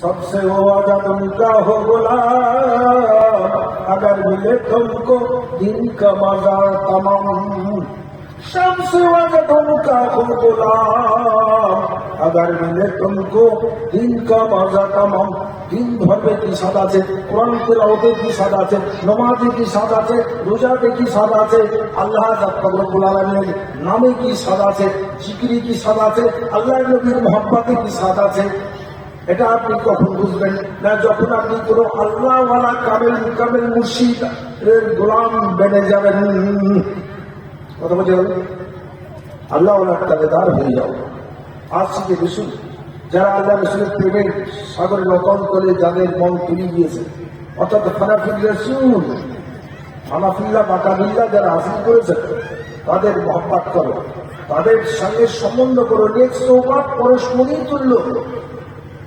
सबसे हुआ जब उनका हो गुलाम अगर मिले तुमको दिन का मजा तमाम सबसे हुआ जब उनका हो गुलाम अगर मिले तुमको दिन का मजा तमाम দিন ধর্মে কি স্বাদ আছে কোরআন তেলাওতে কি স্বাদ আছে নমাজে কি স্বাদ আছে রোজাতে কি স্বাদ আছে আল্লাহ রব্বুল আলামিনের নামে কি স্বাদ আছে জিকিরি কি স্বাদ আছে আল্লাহ নবীর মহব্বতে কি স্বাদ আছে এটা আপনি কখন বুঝবেন না, যখন আপনি কোনো আল্লাহওয়ালা কামেল কামেল মুর্শিদ গোলাম বেড়ে যাবেন কথা বলতে হবে আল্লাহওয়ালা তাবেদার হয়ে যাও। আজ থেকে যারা আল্লাহ রসুলের প্রেমের সাগরে নকল করে যাদের মন তুলে গিয়েছে অর্থাৎ ফানাফিল রসুল ফানাফিল্লা বাকাবিল্লা যারা হাসিল করেছে, তাদের মহব্বাত করো। তাদের সঙ্গে সম্বন্ধ করো, নেক সৌভাগ পরস্পরই তুল্য